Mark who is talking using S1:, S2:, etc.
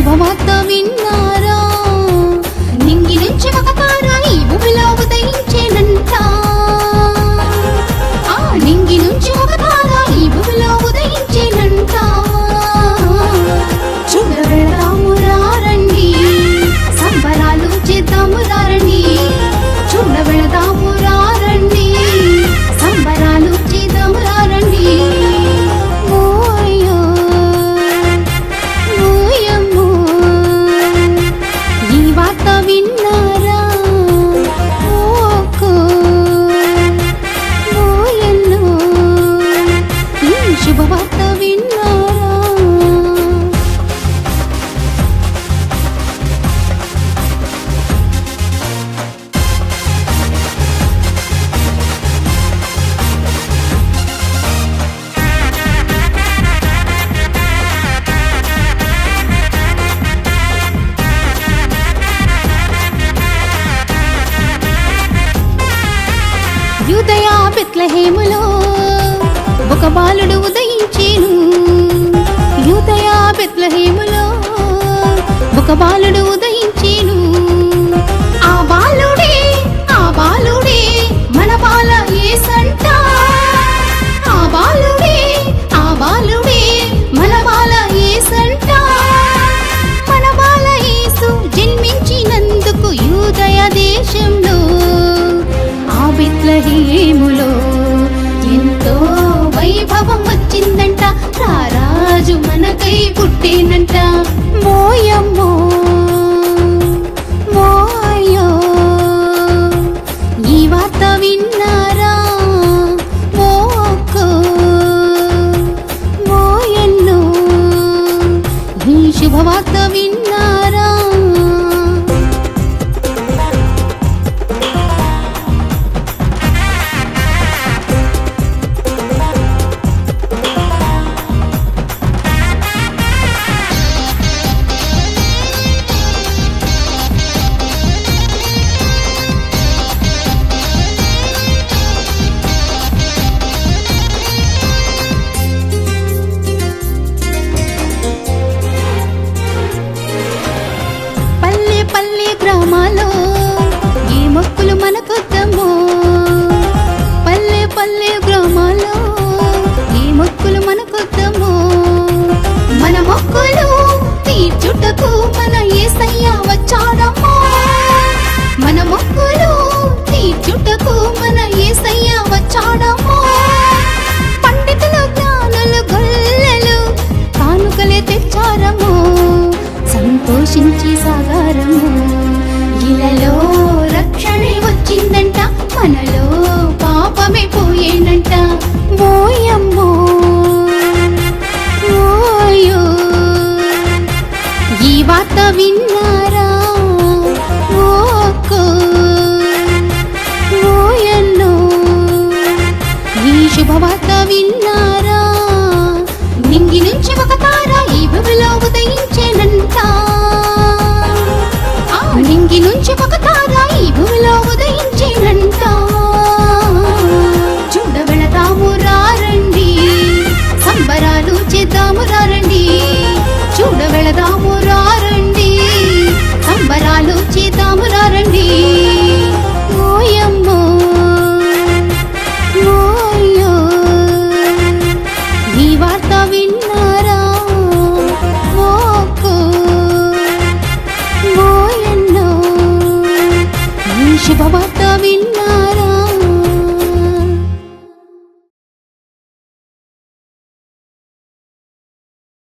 S1: ശുഭവാർത്ത മിന്നാരാ యూదయా బెత్లహేములో ఒక బాలుడు ఉదయించేను. యూదయా బెత్లహేములో ఒక బాలుడు ఉదయించేను. ఆ బాలుడే ఆ బాలుడే మన బాల ఏసంట. ఆ బాలుడే ఆ బాలుడే మన బాల ఏసంట. మన బాల ఏసు జన్మించినందుకు యూదయ దేశం బిత్లహేములో ఎంతో వైభవం వచ్చిందంట. రారాజు మనకై పుట్టినంట మోయమ్మో మోయో. ఈ వార్త విన్నారా? మోకో మోయన్ను. ఈ శుభవార్త విన్నారా? గ్రామాలో ఈ మొక్కులు మనకొద్దము. పల్లె పల్లె గ్రామాలో ఈ మొక్కులు మనకొద్దము. మన మొక్కులు తీర్చుటకు మన ఏసయ్య వచ్చాడమ్మో. మన మొక్కులు తీర్చుటకు మన ఏసయ్య వచ్చాడమ్మో. పండితులు జ్ఞానులు గొల్లలు కానుకలే తెచ్చారము సంతోషించి సాగారము ఇలలో రక్షణే వచ్చిందంట మనలో పాపమే పోయేనంట ఓయమ్మో ఓయో ఈ వార్త విన్న శుభవార్త విన్నారా?